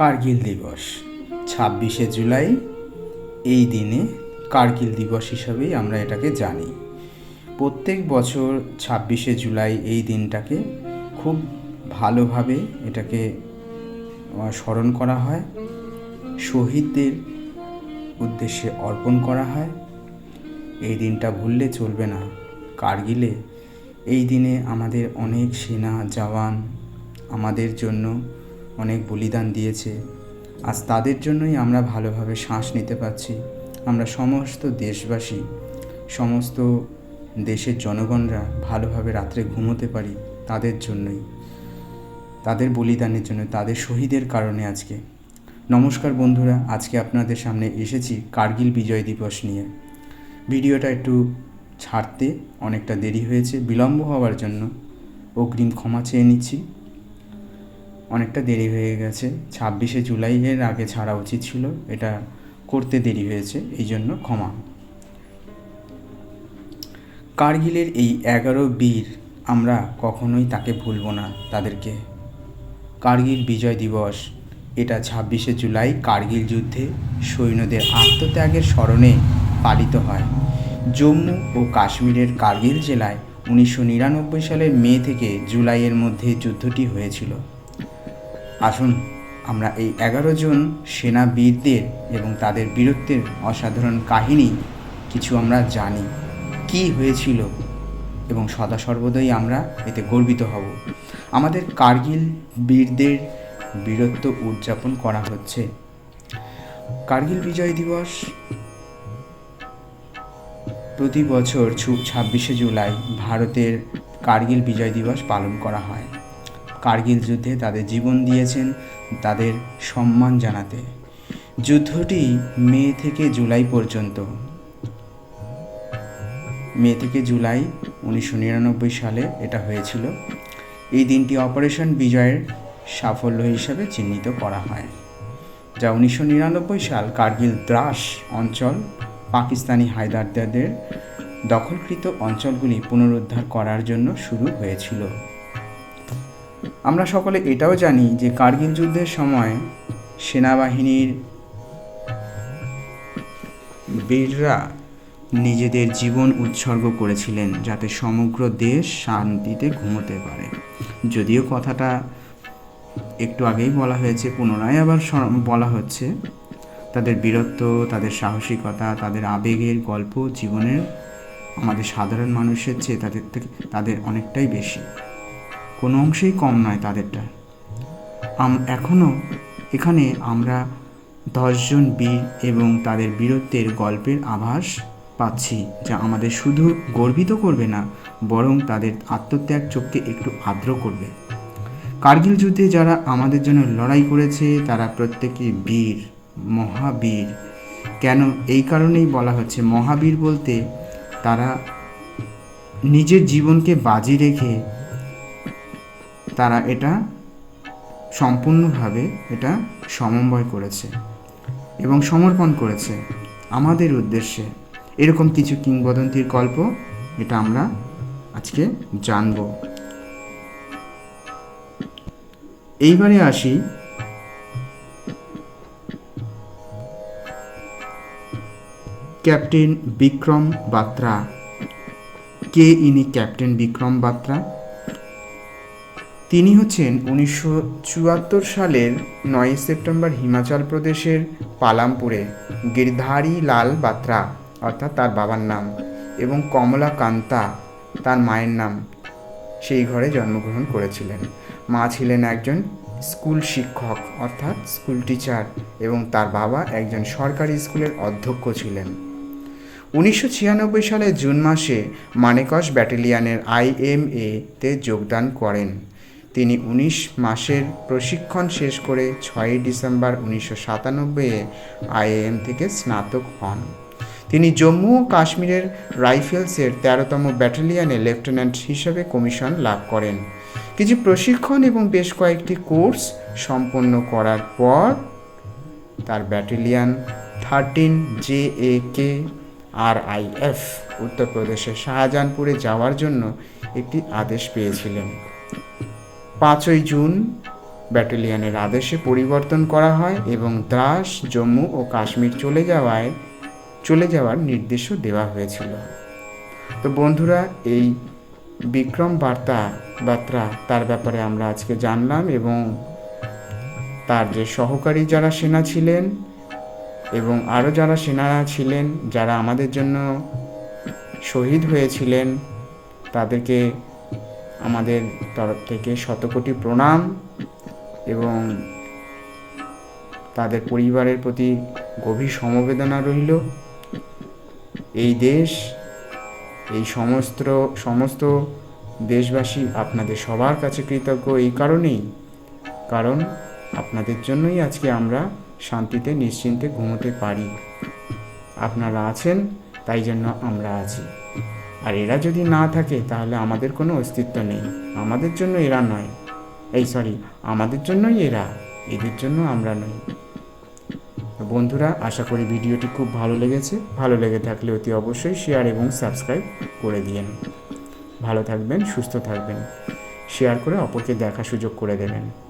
কার্গিল দিবস। ছাব্বিশে জুলাই এই দিনে কার্গিল দিবস হিসাবেই আমরা এটাকে জানি। প্রত্যেক বছর ছাব্বিশে জুলাই এই দিনটাকে খুব ভালোভাবে এটাকে স্মরণ করা হয়। শহীদদের উদ্দেশ্যে অর্পণ করা হয়। এই দিনটা ভুললে চলবে না। কার্গিলে এই দিনে আমাদের অনেক সেনা, জওয়ান আমাদের জন্য অনেক বলিদান দিয়েছে। আজ তাদের জন্যই আমরা ভালোভাবে শ্বাস নিতে পারছি। আমরা সমস্ত দেশবাসী, সমস্ত দেশের জনগণরা ভালোভাবে রাত্রে ঘুমোতে পারি তাদের জন্যই। তাদের বলিদানের জন্য, তাদের শহীদের কারণে আজকে। নমস্কার বন্ধুরা, আজকে আপনাদের সামনে এসেছি কার্গিল বিজয় দিবস নিয়ে। ভিডিওটা একটু ছাড়তে অনেকটা দেরি হয়েছে, বিলম্ব হওয়ার জন্য অগ্রিম ক্ষমা চেয়ে নিচ্ছি। অনেকটা দেরি হয়ে গেছে। ছাব্বিশে জুলাইয়ের আগে ছাড়া উচিত ছিল। এটা করতে দেরি হয়েছে, এই জন্য ক্ষমা। কার্গিলের এই এগারো বীর, আমরা কখনোই তাকে ভুলব না তাদেরকে। কার্গিল বিজয় দিবস, এটা ছাব্বিশে জুলাই কার্গিল যুদ্ধে সৈন্যদের আত্মত্যাগের স্মরণে পালিত হয়। জম্মু ও কাশ্মীরের কার্গিল জেলায় উনিশশো নিরানব্বই সালের মে থেকে জুলাইয়ের মধ্যে যুদ্ধটি হয়েছিল। আসুন, আমরা এই এগারো জন সেনা বীরদের এবং তাদের বীরত্বের অসাধারণ কাহিনী কিছু আমরা জানি। কি হয়েছিল? এবং সদা সর্বদাই আমরা এতে গর্বিত হব। আমাদের কার্গিল বীরদের বীরত্ব উদযাপন করা হচ্ছে। কার্গিল বিজয় দিবস প্রতি বছর ছাব্বিশে জুলাই ভারতের কার্গিল বিজয় দিবস পালন করা হয়। কার্গিল যুদ্ধে তাদের জীবন দিয়েছেন তাদের সম্মান জানাতে। যুদ্ধটি মে থেকে জুলাই পর্যন্ত। মে থেকে জুলাই উনিশশো নিরানব্বই সালে এটা হয়েছিল। এই দিনটি অপারেশন বিজয়ের সাফল্য হিসাবে চিহ্নিত করা হয়, যা উনিশশো নিরানব্বই সাল কার্গিল দ্রাস অঞ্চল পাকিস্তানি হায়দারদের দখলকৃত অঞ্চলগুলি পুনরুদ্ধার করার জন্য শুরু হয়েছিল। আমরা সকলে এটাও জানি যে কার্গিল যুদ্ধের সময় সেনাবাহিনীর বীররা নিজেদের জীবন উৎসর্গ করেছিলেন যাতে সমগ্র দেশ শান্তিতে ঘুমোতে পারে। যদিও কথাটা একটু আগেই বলা হয়েছে, পুনরায় আবার বলা হচ্ছে। তাদের বীরত্ব, তাদের সাহসিকতা, তাদের আবেগের গল্প জীবনের আমাদের সাধারণ মানুষের চেয়ে তাদের থেকে, তাদের অনেকটাই বেশি। কোনো অংশেই কম নয় তাদেরটা। এখনও এখানে আমরা দশজন বীর এবং তাদের বীরত্বের গল্পের আভাস পাচ্ছি, যা আমাদের শুধু গর্বিত করবে না, বরং তাদের আত্মত্যাগ চোখকে একটু আর্দ্র করবে। কার্গিল যুদ্ধে যারা আমাদের জন্য লড়াই করেছে, তারা প্রত্যেকে বীর, মহাবীর। কেন এই কারণেই বলা হচ্ছে, মহাবীর বলতে তারা নিজের জীবনকে বাজি রেখে তারা এটা সম্পূর্ণভাবে এটা সমন্বয় করেছে এবং সমর্পণ করেছে আমাদের উদ্দেশ্যে। এরকম কিছু কিংবদন্তির গল্প এটা আমরা আজকে জানব। এইবারে আসি ক্যাপ্টেন বিক্রম বাত্রা। কে ইনি ক্যাপ্টেন বিক্রম বাত্রা? তিনি হচ্ছেন উনিশশো চুয়াত্তর সালের নয় সেপ্টেম্বর হিমাচল প্রদেশের পালামপুরে গিরধারী লাল বাত্রা, অর্থাৎ তার বাবার নাম, এবং কমলা কান্তা, তার মায়ের নাম, সেই ঘরে জন্মগ্রহণ করেছিলেন। মা ছিলেন একজন স্কুল শিক্ষক, অর্থাৎ স্কুল টিচার, এবং তার বাবা একজন সরকারি স্কুলের অধ্যক্ষ ছিলেন। উনিশশো ছিয়ানব্বই সালে জুন মাসে মানেকশ ব্যাটালিয়ানের আইএমএ তে যোগদান করেন। তিনি উনিশ মাসের প্রশিক্ষণ শেষ করে ছয়ই ডিসেম্বর উনিশশো সাতানব্বইয়ে আইএএম থেকে স্নাতক হন। তিনি জম্মু ও কাশ্মীরের রাইফেলসের তেরোতম ব্যাটালিয়নে লেফটেন্যান্ট হিসেবে কমিশন লাভ করেন। কিছু প্রশিক্ষণ এবং বেশ কয়েকটি কোর্স সম্পন্ন করার পর তার battalion thirteen J A K R I F, উত্তরপ্রদেশের শাহজাহানপুরে যাওয়ার জন্য একটি আদেশ পেয়েছিলেন। পাঁচই জুন ব্যাটালিয়নের আদেশে পরিবর্তন করা হয় এবং দ্রাস জম্মু ও কাশ্মীর চলে যাওয়ায়, চলে যাওয়ার নির্দেশও দেওয়া হয়েছিল। তো বন্ধুরা, এই বিক্রম বার্তা বার্তা তার ব্যাপারে আমরা আজকে জানলাম এবং তার যে সহকারী যারা সেনা ছিলেন এবং আরও যারা সেনারা ছিলেন, যারা আমাদের জন্য শহীদ হয়েছিলেন, তাদেরকে আমাদের তরফ থেকে শতকোটি প্রণাম এবং তাদের পরিবারের প্রতি গভীর সমবেদনা রইল। এই দেশ, এই সমস্ত সমস্ত দেশবাসী আপনাদের সবার কাছে কৃতজ্ঞ এই কারণেই, কারণ আপনাদের জন্যই আজকে আমরা শান্তিতে, নিশ্চিন্তে ঘুমোতে পারি। আপনারা আছেন, তাই জন্য আমরা আছি। আর এরা যদি না থাকে, তাহলে আমাদের কোনো অস্তিত্ব নেই। আমাদের জন্য এরা নয়। এই সরি আমাদের জন্যই এরা, এদের জন্য আমরা নই। বন্ধুরা, আশা করি ভিডিওটি খুব ভালো লেগেছে। ভালো লেগে থাকলে অতি অবশ্যই শেয়ার এবং সাবস্ক্রাইব করে দিয়েন। ভালো থাকবেন, সুস্থ থাকবেন। শেয়ার করে অপরকে দেখা সুযোগ করে দেবেন।